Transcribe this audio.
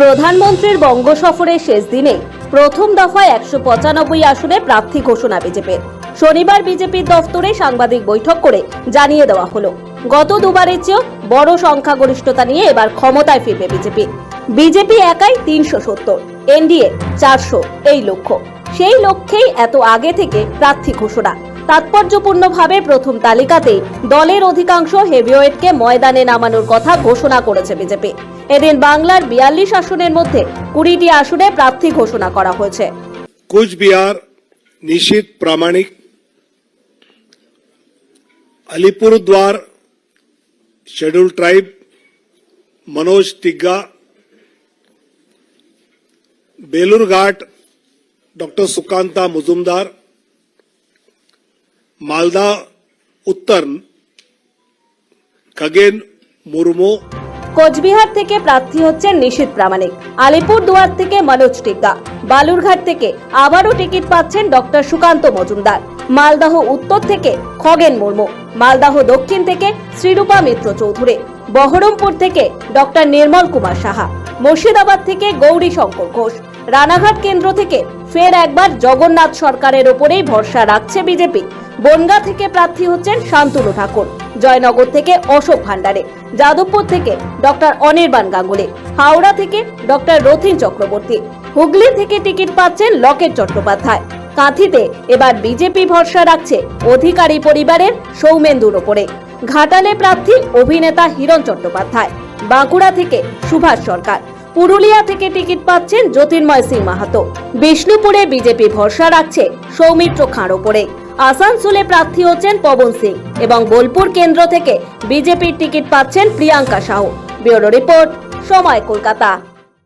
প্রধানমন্ত্রীর বঙ্গ সফরের শেষ দিনে প্রথম দফায় একশো পঁচানব্বই আসনে প্রার্থী ঘোষণা বিজেপির। শনিবার বিজেপির দফতরে সাংবাদিক বৈঠক করে জানিয়ে দেওয়া হলো, গত দুবারের চেয়েও বড় সংখ্যাগরিষ্ঠতা নিয়ে এবার ক্ষমতায় ফিরবে বিজেপি। বিজেপি একাই তিনশো সত্তর, এনডিএ চারশো, এই লক্ষ্য। সেই লক্ষ্যেই এত আগে থেকে প্রার্থী ঘোষণা। তাৎপর্যপূর্ণভাবে প্রথম তালিকাতেই দলের অধিকাংশ হেভিওয়েটকে ময়দানে নামানোর কথা ঘোষণা করেছে বিজেপি এদিন বাংলার বিয়াল্লিশ আসনের মধ্যে কুড়িটি আসনে প্রার্থী ঘোষণা করা হয়েছে Coochbehar Nisith Pramanik Alipurduar schedule tribe Manoj Tigga Balurghat doctor Sukanta Majumdar Malda Uttar Khagen Murmu. Cooch Behar থেকে প্রার্থী হচ্ছেন নিশীত প্রামাণিক। আলিপুর দুয়ার থেকে মনোজ টিকা। বালুরঘাট থেকে আবারও টিকিট পাচ্ছেন ডক্টর সুকান্ত মজুমদার। মালদাহ উত্তর থেকে খগেন মুর্মু। মালদাহ দক্ষিণ থেকে শ্রীরূপা মিত্র চৌধুরী। বহরমপুর থেকে ডক্টর নির্মল কুমার সাহা। মুর্শিদাবাদ থেকে গৌরী শঙ্কর ঘোষ। রানাঘাট কেন্দ্র থেকে ফের একবার জগন্নাথ সরকারের ওপরেই ভরসা রাখছে বিজেপি। বনগা থেকে প্রার্থী হচ্ছেন শান্তনু ঠাকুর, জয়নগর থেকে অশোক ভান্ডারে, যাদবপুর থেকে ডক্টর অনির্বাণ গাঙ্গুলি, হাওড়া থেকে ডক্টর রথিন চক্রবর্তী, হুগলি থেকে টিকিট পাচ্ছেন লকেট চট্টোপাধ্যায়। কাঁথিতে এবার বিজেপি ভরসা রাখছে অধিকারী পরিবারের সৌমেন্দুর ওপরে। ঘাটালে প্রার্থী অভিনেতা হিরণ চট্টোপাধ্যায়, বাঁকুড়া থেকে সুভাষ সরকার। পুরুলিয়া থেকে টিকিট পাচ্ছেন জ্যোতির্ময় সিং মাহাতো। বিষ্ণুপুরে বিজেপি ভরসা রাখছে সৌমিত্র খাঁর ওপরে। আসানসোলে প্রার্থী হচ্ছেন পবন সিং এবং বোলপুর কেন্দ্র থেকে বিজেপির টিকিট পাচ্ছেন প্রিয়াঙ্কা সাহু। ব্যুরো রিপোর্ট, সময় কলকাতা।